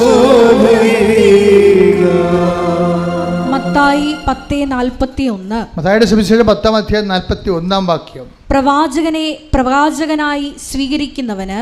മത്തായി പത്ത് നാൽപ്പത്തി ഒന്ന് മതായുടെ സുവിശേഷം പത്താം അധ്യായം നാൽപ്പത്തി ഒന്നാം വാക്യം. പ്രവാചകനെ പ്രവാചകനായി സ്വീകരിക്കുന്നവന്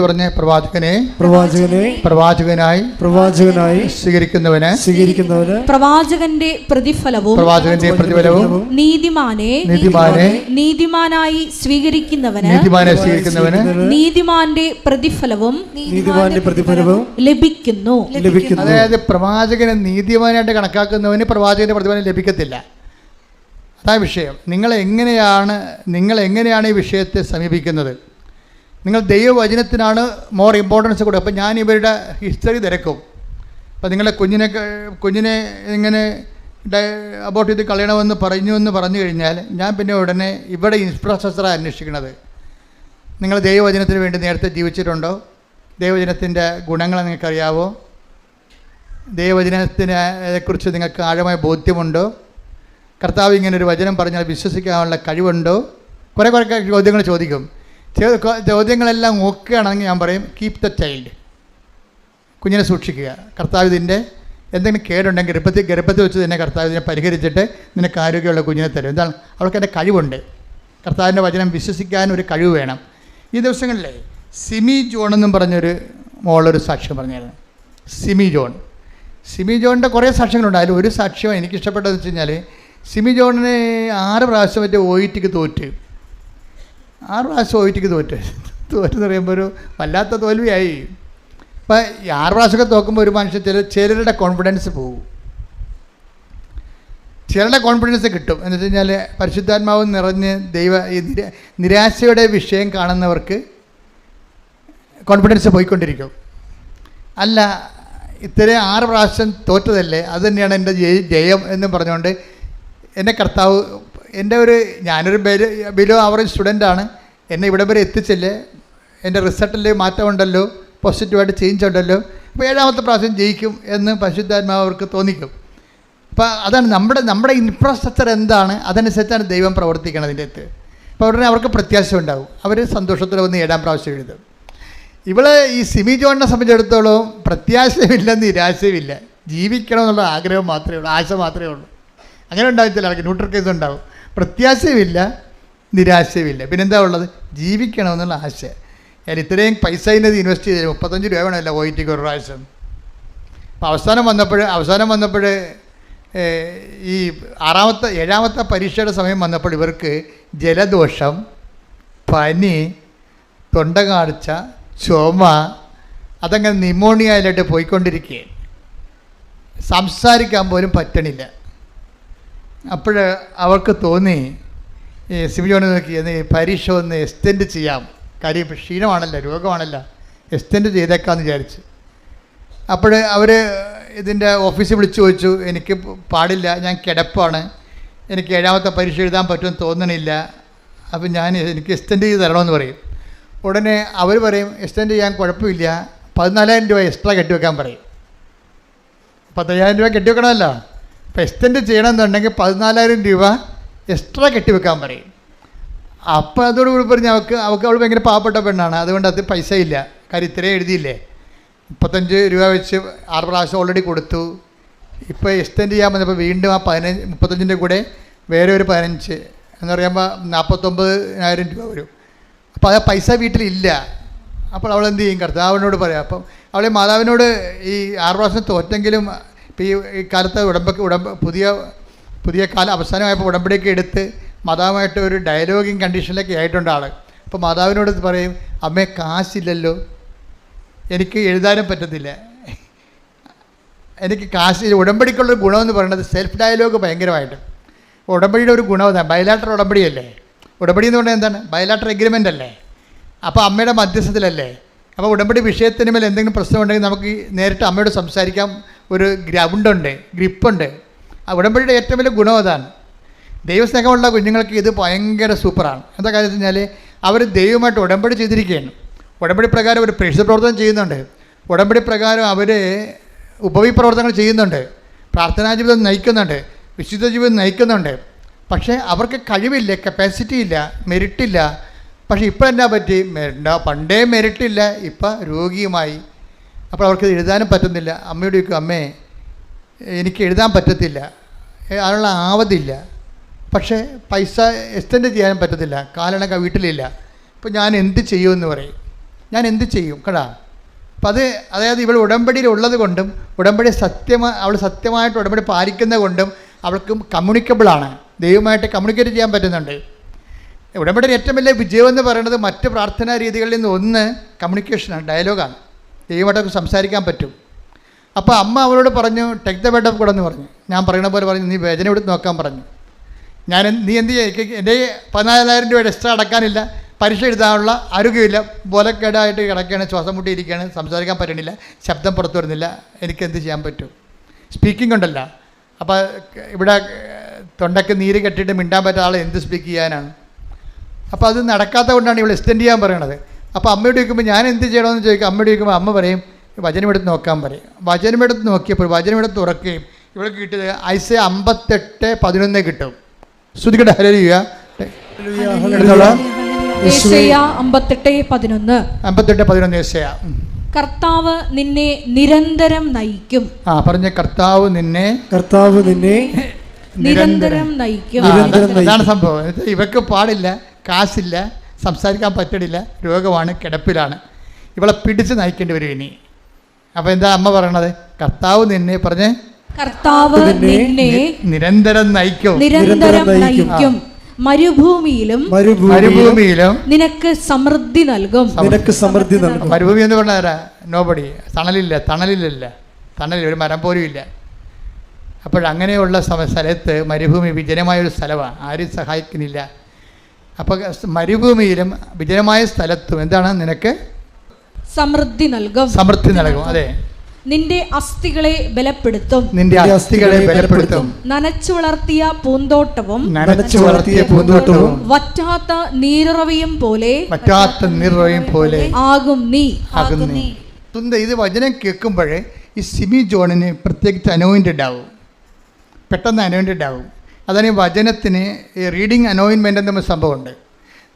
പറഞ്ഞ പ്രവാചകനെ പ്രവാചകനെ പ്രവാചകനായി പ്രവാചകനായി സ്വീകരിക്കുന്നവന് സ്വീകരിക്കുന്നവന് പ്രവാചകന്റെ പ്രതിഫലവും പ്രവാചകന്റെ പ്രതിഫലവും നീതിമാനെ നീതിമാനെ നീതിമാനായി സ്വീകരിക്കുന്നവന് നീതിമാനെ സ്വീകരിക്കുന്നവന് നീതിമാന്റെ പ്രതിഫലവും നീതിമാന്റെ പ്രതിഫലവും ലഭിക്കുന്നു. ലഭിക്കുന്നു. അതായത് പ്രവാചകനെ നീതിമാനായിട്ട് കണക്കാക്കുന്നവന് പ്രവാചകന്റെ പ്രതിഫലം ലഭിക്കത്തില്ല. അതാ വിഷയം. നിങ്ങൾ എങ്ങനെയാണ് നിങ്ങൾ എങ്ങനെയാണ് ഈ വിഷയത്തെ സമീപിക്കുന്നത്? നിങ്ങൾ ദൈവവചനത്തിനാണ് മോർ ഇമ്പോർട്ടൻസ് കൊടുക്കുക. അപ്പം ഞാൻ ഇവരുടെ ഹിസ്റ്ററി തിരക്കും. അപ്പം നിങ്ങളെ കുഞ്ഞിനെ കുഞ്ഞിനെ ഇങ്ങനെ അബോട്ട് ചെയ്ത് കളയണമെന്ന് പറഞ്ഞു എന്ന് പറഞ്ഞു കഴിഞ്ഞാൽ ഞാൻ പിന്നെ ഉടനെ ഇവിടെ ഇൻഫ്രാസ്ട്രക്ചറാണ് അന്വേഷിക്കുന്നത്. നിങ്ങൾ ദൈവവചനത്തിന് വേണ്ടി നേരത്തെ ജീവിച്ചിട്ടുണ്ടോ? ദൈവവചനത്തിന്റെ ഗുണങ്ങൾ നിങ്ങൾക്കറിയാവോ? ദൈവവചനത്തിനെ കുറിച്ച് നിങ്ങൾക്ക് ആഴമായ ബോധ്യമുണ്ടോ? കർത്താവ് ഇങ്ങനെ ഒരു വചനം പറഞ്ഞാൽ വിശ്വസിക്കാനുള്ള കഴിവുണ്ടോ? കുറേ കുറേ ചോദ്യങ്ങൾ ചോദിക്കും. ചോദ്യങ്ങളെല്ലാം നോക്കുകയാണെങ്കിൽ ഞാൻ പറയും. കീപ് ദ ചൈൽഡ് കുഞ്ഞിനെ സൂക്ഷിക്കുക. കർത്താവ് ഇതിന്റെ എന്തെങ്കിലും കേടുണ്ടെങ്കിൽ ഗർഭത്തിൽ ഗർഭത്തിൽ വെച്ച് തന്നെ കർത്താവ് ഇതിനെ പരിഹരിച്ചിട്ട് നിനക്ക് ആരോഗ്യമുള്ള കുഞ്ഞിനെ തരും. എന്താണ്? അവൾക്ക് എന്റെ കഴിവുണ്ട്. കർത്താവിന്റെ വചനം വിശ്വസിക്കാൻ ഒരു കഴിവ് വേണം. ഈ ദിവസങ്ങളിലെ സിമി ജോൺ എന്നും പറഞ്ഞൊരു മോളൊരു സാക്ഷ്യം പറഞ്ഞായിരുന്നു. സിമി ജോൺ. സിമി ജോണിന്റെ കുറേ സാക്ഷ്യങ്ങളുണ്ട്. അതിൽ ഒരു സാക്ഷ്യം എനിക്ക് ഇഷ്ടപ്പെട്ടതെന്ന് വെച്ച് കഴിഞ്ഞാൽ സിമി ജോണിന് ആറ് പ്രാവശ്യം മറ്റേ ഒ ടിക്ക് തോറ്റ്. ആറ് പ്രാവശ്യം ഒ ടിക്ക് തോറ്റ്. തോറ്റെന്ന് പറയുമ്പോൾ ഒരു വല്ലാത്ത തോൽവിയായി. അപ്പം ഈ ആറ് പ്രാവശ്യമൊക്കെ തോക്കുമ്പോൾ ഒരു മനുഷ്യൻ ചില ചിലരുടെ കോൺഫിഡൻസ് പോകും. ചിലരുടെ കോൺഫിഡൻസ് കിട്ടും. എന്ന് വെച്ച് കഴിഞ്ഞാൽ പരിശുദ്ധാത്മാവ് നിറഞ്ഞ് ദൈവ ഈ നിര നിരാശയുടെ വിഷയം കാണുന്നവർക്ക് കോൺഫിഡൻസ് പോയിക്കൊണ്ടിരിക്കും. അല്ല ഇത്രയും ആറ് പ്രാവശ്യം തോറ്റതല്ലേ? അത് തന്നെയാണ് എന്റെ ജയം എന്ന് പറഞ്ഞുകൊണ്ട് എന്നെ കർത്താവ് എന്റെ ഒരു ഞാനൊരു ബെലോ ബിലോ ആവറേജ് സ്റ്റുഡന്റാണ് എന്നെ ഇവിടെ വരെ എത്തിച്ചില്ലേ? എന്റെ റിസൾട്ടിൽ മാറ്റമുണ്ടല്ലോ? പോസിറ്റീവായിട്ട് ചേഞ്ച് ഉണ്ടല്ലോ? അപ്പോൾ ഏഴാമത്തെ പ്രാവശ്യം ജയിക്കും എന്ന് പരിശുദ്ധാത്മാവ് അവർക്ക് തോന്നിക്കും. അപ്പോൾ അതാണ് നമ്മുടെ നമ്മുടെ ഇൻഫ്രാസ്ട്രക്ചർ എന്താണ്? അതനുസരിച്ചാണ് ദൈവം പ്രവർത്തിക്കുന്നത് അതിന്റെ അകത്ത്. അപ്പോൾ ഉടനെ അവർക്ക് പ്രത്യാശ ഉണ്ടാവും. അവർ സന്തോഷത്തോടെ വന്ന് ഏഴാം പ്രാവശ്യം എഴുതും. ഇവൾ ഈ സിമി ജോണിനെ സംബന്ധിച്ചിടത്തോളം പ്രത്യാശയുമില്ല നിരാശയുമില്ല. ജീവിക്കണം എന്നുള്ള ആഗ്രഹം മാത്രമേ ഉള്ളൂ ആശ മാത്രമേ ഉള്ളൂ. അങ്ങനെ ഉണ്ടാകത്തില്ല അവർക്ക് ന്യൂട്രൽ കേസ് ഉണ്ടാവും. പ്രത്യാശയുമില്ല നിരാശയുമില്ല. പിന്നെന്താ ഉള്ളത്? ജീവിക്കണമെന്നുള്ള ആശയം ഞാൻ ഇത്രയും പൈസ ഇതിനത് ഇൻവെസ്റ്റ് ചെയ്ത് മുപ്പത്തഞ്ച് രൂപ വേണമല്ലോ ഒ ടിക്ക് ഒരു പ്രാവശ്യം. അപ്പോൾ അവസാനം വന്നപ്പോൾ അവസാനം വന്നപ്പോൾ ഈ ആറാമത്തെ ഏഴാമത്തെ പരീക്ഷയുടെ സമയം വന്നപ്പോൾ ഇവർക്ക് ജലദോഷം പനി തൊണ്ട തൊണ്ടകാഴ്ച ചുമ അതങ്ങനെ നിമോണിയയിലായിട്ട് പോയിക്കൊണ്ടിരിക്കുകയാണ്. സംസാരിക്കാൻ പോലും പറ്റണില്ല. അപ്പോൾ അവർക്ക് തോന്നി ഈ സിമിജോനെ നോക്കി എന്ന് പരീക്ഷ ഒന്ന് എക്സ്റ്റെൻഡ് ചെയ്യാം. കാര്യം ഇപ്പം ക്ഷീണമാണല്ലോ രോഗമാണല്ലോ. എക്സ്റ്റെൻഡ് ചെയ്തേക്കാമെന്ന് വിചാരിച്ച്. അപ്പോൾ അവർ ഇതിന്റെ ഓഫീസിൽ വിളിച്ചു ചോദിച്ചു എനിക്ക് പാടില്ല ഞാൻ കിടപ്പാണ്. എനിക്ക് ഏഴാമത്തെ പരീക്ഷ എഴുതാൻ പറ്റുമെന്ന് തോന്നണില്ല. അപ്പം ഞാൻ എനിക്ക് എക്സ്റ്റെൻഡ് ചെയ്ത് തരണമെന്ന് പറയും. ഉടനെ അവർ പറയും എക്സ്റ്റെൻഡ് ചെയ്യാൻ കുഴപ്പമില്ല. പതിനാലായിരം രൂപ എക്സ്ട്രാ കെട്ടിവെക്കാൻ പറയും. പത്തയ്യായിരം രൂപ കെട്ടിവെക്കണമല്ലോ. അപ്പോൾ എക്സ്റ്റെൻഡ് ചെയ്യണമെന്നുണ്ടെങ്കിൽ പതിനാലായിരം രൂപ എക്സ്ട്രാ കെട്ടിവെക്കാൻ പറയും. അപ്പോൾ അതോടുകൂടി പറഞ്ഞ് അവൾക്ക് അവൾക്ക് അവൾ ഭയങ്കര പാവപ്പെട്ട പെണ്ണാണ്. അതുകൊണ്ട് അത് പൈസ ഇല്ല. കാര്യം ഇത്രയും എഴുതിയില്ലേ? മുപ്പത്തഞ്ച് രൂപ വെച്ച് ആറ് പ്രാവശ്യം ഓൾറെഡി കൊടുത്തു. ഇപ്പോൾ എക്സ്റ്റെൻഡ് ചെയ്യാൻ വന്നപ്പോൾ വീണ്ടും ആ പതിനഞ്ച് മുപ്പത്തഞ്ചിന്റെ കൂടെ വേറെ ഒരു പതിനഞ്ച് എന്ന് പറയുമ്പോൾ നാൽപ്പത്തൊമ്പതിനായിരം രൂപ വരും. അപ്പോൾ ആ പൈസ വീട്ടിലില്ല അപ്പോൾ അവൾ എന്ത് ചെയ്യും കർത്താവിനോട് പറയാം. അപ്പം അവളെ മാതാവിനോട് ഈ ആറ് പ്രാവശ്യം തോറ്റെങ്കിലും ഇപ്പോൾ ഈ ഈ കാലത്ത് ഉടമ്പൊക്കെ ഉടമ്പ പുതിയ പുതിയ കാലം അവസാനമായപ്പോൾ ഉടമ്പടിയൊക്കെ എടുത്ത് മാതാവുമായിട്ട് ഒരു ഡയലോഗിങ് കണ്ടീഷനിലൊക്കെ ആയിട്ടുണ്ട് ആൾ അപ്പോൾ മാതാവിനോട് പറയും അമ്മേ കാശില്ലല്ലോ. എനിക്ക് എഴുതാനും പറ്റത്തില്ല. എനിക്ക് കാശ് ഉടമ്പടിക്കുള്ളൊരു ഗുണമെന്ന് പറയുന്നത് സെൽഫ് ഡയലോഗ് ഭയങ്കരമായിട്ട്. ഉടമ്പടിയുടെ ഒരു ഗുണം അതാണ് ബയലാട്ടർ ഉടമ്പടിയല്ലേ ഉടമ്പടി എന്ന് പറഞ്ഞാൽ എന്താണ്? ബയലാട്ടർ എഗ്രിമെന്റ് അല്ലേ? അപ്പോൾ അമ്മയുടെ മധ്യസ്ഥത്തിലല്ലേ? അപ്പോൾ ഉടമ്പടി വിഷയത്തിന് മേൽ എന്തെങ്കിലും പ്രശ്നമുണ്ടെങ്കിൽ നമുക്ക് നേരിട്ട് അമ്മയോട് സംസാരിക്കാൻ ഒരു ഗ്രൗണ്ടുണ്ട് ഗ്രിപ്പുണ്ട്. ഉടമ്പടിയുടെ ഏറ്റവും വലിയ ഗുണം അതാണ്. ദൈവസ്നേഹമുള്ള കുഞ്ഞുങ്ങൾക്ക് ഇത് ഭയങ്കര സൂപ്പറാണ്. എന്താ കാര്യം വെച്ച് കഴിഞ്ഞാൽ അവർ ദൈവമായിട്ട് ഉടമ്പടി ചെയ്തിരിക്കുകയാണ്. ഉടമ്പടി പ്രകാരം ഒരു പ്രേക്ഷിത പ്രവർത്തനം ചെയ്യുന്നുണ്ട്. ഉടമ്പടി പ്രകാരം അവർ ഉപവി പ്രവർത്തനങ്ങൾ ചെയ്യുന്നുണ്ട്. പ്രാർത്ഥനാ ജീവിതം നയിക്കുന്നുണ്ട്. വിശുദ്ധ ജീവിതം നയിക്കുന്നുണ്ട്. പക്ഷേ അവർക്ക് കഴിവില്ല കപ്പാസിറ്റി ഇല്ല മെരിട്ടില്ല പക്ഷേ ഇപ്പോൾ എന്നാ പറ്റി? പണ്ടേ മെരിട്ടില്ല ഇപ്പം രോഗിയുമായി അപ്പോൾ അവർക്ക് എഴുതാനും പറ്റുന്നില്ല. അമ്മയോട് ചോദിക്കും അമ്മേ എനിക്ക് എഴുതാൻ പറ്റത്തില്ല. അതിനുള്ള ആവതില്ല. പക്ഷേ പൈസ എക്സ്റ്റെൻഡ് ചെയ്യാൻ പറ്റത്തില്ല. കാലണക്ക വീട്ടിലില്ല. അപ്പോൾ ഞാൻ എന്ത് ചെയ്യുമെന്ന് പറയും. ഞാൻ എന്ത് ചെയ്യും? കേടാ അപ്പം അത് അതായത് ഇവൾ ഉടമ്പടിയിൽ ഉള്ളത് കൊണ്ടും ഉടമ്പടി സത്യമായി അവൾ സത്യമായിട്ട് ഉടമ്പടി പാലിക്കുന്നത് കൊണ്ടും അവൾക്ക് കമ്മ്യൂണിക്കബിളാണ് ദൈവമായിട്ട് കമ്മ്യൂണിക്കേറ്റ് ചെയ്യാൻ പറ്റുന്നുണ്ട്. ഉടമ്പടി ഏറ്റവും വലിയ വിജയം എന്ന് പറയുന്നത് മറ്റ് പ്രാർത്ഥനാ രീതികളിൽ നിന്ന് ഒന്ന് കമ്മ്യൂണിക്കേഷനാണ് ഡയലോഗാണ് ദൈവമായിട്ടൊക്കെ സംസാരിക്കാൻ പറ്റും. അപ്പോൾ അമ്മ അവളോട് പറഞ്ഞു ടെക് ദ ബെഡ് ഓഫ് കൂടെ എന്ന് പറഞ്ഞു. ഞാൻ പറയുന്ന പോലെ പറഞ്ഞു നീ വേദന എടുത്ത് നോക്കാൻ പറഞ്ഞു. ഞാൻ നീ എന്ത് ചെയ്യും? എന്റെ പതിനാലായിരം രൂപ എക്സ്ട്രാ അടക്കാനില്ല. പരീക്ഷ എഴുതാനുള്ള ആരോഗ്യമില്ല ബോലക്കേടായിട്ട് കിടക്കുകയാണ് ശ്വാസം മുട്ടിയിരിക്കുകയാണ് സംസാരിക്കാൻ പറ്റണില്ല ശബ്ദം പുറത്തു വരുന്നില്ല. എനിക്ക് എന്ത് ചെയ്യാൻ പറ്റും? സ്പീക്കിംഗ് ഉണ്ടല്ല. അപ്പോൾ ഇവിടെ തൊണ്ടയ്ക്ക് നീര് കെട്ടിയിട്ട് മിണ്ടാൻ പറ്റാത്ത ആൾ എന്ത് സ്പീക്ക് ചെയ്യാനാണ്? അപ്പോൾ അത് നടക്കാത്ത കൊണ്ടാണ് ഇവിടെ എക്സ്റ്റെൻഡ് ചെയ്യാൻ പറയണത്. അപ്പോൾ അമ്മയോട് ചോദിക്കുമ്പോൾ ഞാൻ എന്ത് ചെയ്യണമെന്ന് ചോദിക്കും. അമ്മയോട് ചോദിക്കുമ്പോൾ അമ്മ പറയും വചനമെടുത്ത് നോക്കാൻ പറയും. വചനമെടുത്ത് നോക്കിയപ്പോൾ വചനമെടുത്ത് തുറക്കുകയും ഇവിടെ കിട്ടിയത് ഐസ അമ്പത്തെട്ട് പതിനൊന്ന് കിട്ടും. ശ്രുതിക്കട്ടെ യശയ കർത്താവ് നിന്നെ നിരന്തരം നയിക്കും. ആ പറഞ്ഞ കർത്താവ് നിന്നെ കർത്താവ് നിന്നെ നിരന്തരം നയിക്കും. ഇതാണ് സംഭവം. ഇവക്ക് പാടില്ല കാശില്ല. സംസാരിക്കാൻ പറ്റില്ല രോഗമാണ് കിടപ്പിലാണ്. ഇവളെ പിടിച്ച് നയിക്കേണ്ടി വരും ഇനി. അപ്പോൾ എന്താ അമ്മ പറയണത്? കർത്താവ് നിന്നെ പറഞ്ഞ്. കർത്താവ് നിന്നെ നിരന്തരം നയിക്കും. നിരന്തരം നയിക്കും. മരുഭൂമിയിലും മരുഭൂമിയിലും നിനക്ക് സമൃദ്ധി നൽകും. നിനക്ക് സമൃദ്ധി നൽകും. മരുഭൂമി എന്ന് പറഞ്ഞാൽ നോബടി തണലില്ല തണലില്ലല്ല. തണലിൽ ഒരു മരം പോലും ഇല്ല. അപ്പോഴങ്ങനെയുള്ള സ്ഥലത്ത് മരുഭൂമി വിജനമായൊരു സ്ഥലമാണ് ആരും സഹായിക്കുന്നില്ല. അപ്പോൾ മരുഭൂമിയിലും വിജയമായ സ്ഥലത്തും എന്താണ് നിനക്ക്? സമൃദ്ധി നൽകും. സമൃദ്ധി നൽകും അതെ. നിന്റെ അസ്ഥികളെ ബലപ്പെടുത്തും. നിന്റെ അസ്ഥികളെ ബലപ്പെടുത്തും. നനച്ചു വളർത്തിയ പൂന്തോട്ടവും നനച്ചു വളർത്തിയ പൂന്തോട്ടവും വറ്റാത്ത നീരുറവയും പോലെ വറ്റാത്ത നിറയും പോലെ ആകും നീ. ആകും നീ. തുന്ത ഇത് വചനം കേൾക്കുമ്പോഴേ ഈ സിമി ജോണിന് പ്രത്യേകിച്ച് അനോയിന്റഡ് ആവും പെട്ടെന്ന് അനോയിന്റഡ് ആവും അതാണ് ഈ വചനത്തിന് ഈ റീഡിങ് അനോയിൻമെന്റ് എന്ന സംഭവമുണ്ട്.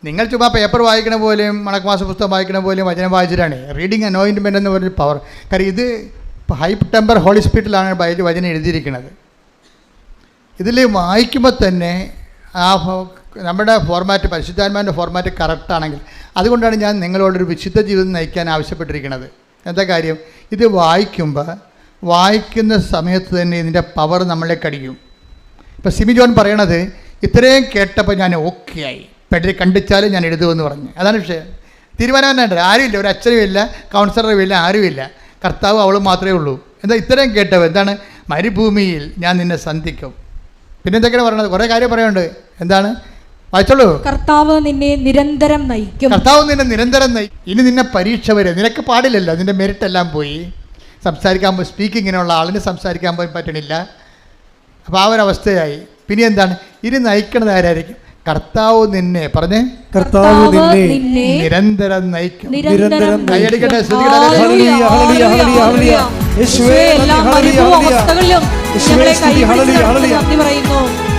നിങ്ങൾ ചുമ്മാ പേപ്പർ വായിക്കണ പോലെയും മണക്കമാസ പുസ്തകം വായിക്കണ പോലെയും വചനം വായിച്ചിട്ടാണ്. റീഡിങ് അനോയിൻമെന്റ് എന്ന് പറഞ്ഞ പവർ കാര്യം ഇത് ഹൈ ടെമ്പർ ഹോളി സ്പിരിറ്റിലാണ് ബൈബിൾ വചനം എഴുതിയിരിക്കുന്നത്. ഇതിൽ വായിക്കുമ്പോൾ തന്നെ ആ നമ്മുടെ ഫോർമാറ്റ് പരിശുദ്ധാത്മാവിന്റെ ഫോർമാറ്റ് കറക്റ്റാണെങ്കിൽ അതുകൊണ്ടാണ് ഞാൻ നിങ്ങളോടൊരു വിശുദ്ധ ജീവിതം നയിക്കാൻ ആവശ്യപ്പെട്ടിരിക്കുന്നത്. എന്താ കാര്യം? ഇത് വായിക്കുമ്പോൾ വായിക്കുന്ന സമയത്ത് തന്നെ ഇതിന്റെ പവർ നമ്മളെ കടിക്കും. ഇപ്പോൾ സിമി ജോൺ പറയണത് ഇത്രയും കേട്ടപ്പോൾ ഞാൻ ഓക്കെ ആയി. പെട്ടെന്ന് കണ്ടിച്ചാലും ഞാൻ എഴുതുമെന്ന് പറഞ്ഞു. അതാണ് വിഷയം. ഉണ്ട്. ആരുമില്ല. ഒരു അച്ഛനും ഇല്ല കൗൺസിലറും ഇല്ല ആരുമില്ല. കർത്താവ് അവളും മാത്രമേ ഉള്ളൂ. എന്താ ഇത്രയും കേട്ടവ എന്താണ്? മരുഭൂമിയിൽ ഞാൻ നിന്നെ സന്ധിക്കും. പിന്നെ എന്തൊക്കെയാണ് പറയണത്? കുറേ കാര്യം പറയുന്നുണ്ട് എന്താണ്? വായിച്ചോളൂ. കർത്താവ് നിന്നെ നിരന്തരം നയിക്കും. കർത്താവ് നിന്നെ നിരന്തരം നയി ഇനി നിന്നെ പരീക്ഷ വരെ നിനക്ക് പാടില്ലല്ലോ. നിന്റെ മെറിറ്റ് എല്ലാം പോയി. സംസാരിക്കാൻ പോയി സ്പീക്കിങ്ങിനുള്ള ആളിന് സംസാരിക്കാൻ പോയി പറ്റണില്ല. അപ്പോൾ ആ ഒരവസ്ഥയായി. പിന്നെ എന്താണ്? ഇനി നയിക്കണത് ആരായിരിക്കും? കർത്താവ് നിന്നെ. പറഞ്ഞേ? കർത്താവ് നിന്നെ. നിരന്തരം നയിക്കും. നിരന്തരം കൈയടിക്കട്ടെ?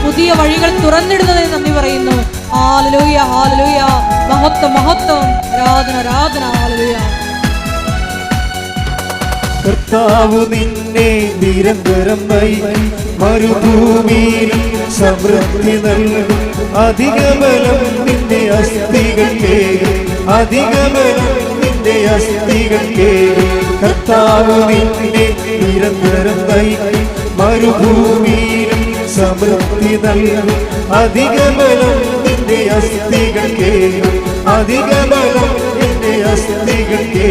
പുതിയ വഴികൾ തുറന്നിടുന്നതിന് നന്ദി പറയുന്നു. മഹത്വം മഹത്വം. ആരാധന ആരാധന. ഹാലലൂയ കർത്താവ് നിന്നെ നിരന്തരം നയിക്കും മരുഭൂമിയിൽ സമൃദ്ധി നൽകും. അധിക ബലം നിന്റെ അസ്ഥികൾക്ക് അധിക ബലം നിന്റെ അസ്ഥികൾക്ക് കർത്താവ് നിന്നെ നിരന്തരം നയിക്കും മരുഭൂമിയിൽ സമൃദ്ധി നൽകും. അധിക ബലം നിന്റെ അസ്ഥികൾക്ക് അധിക ബലം നിന്റെ അസ്ഥികൾക്ക്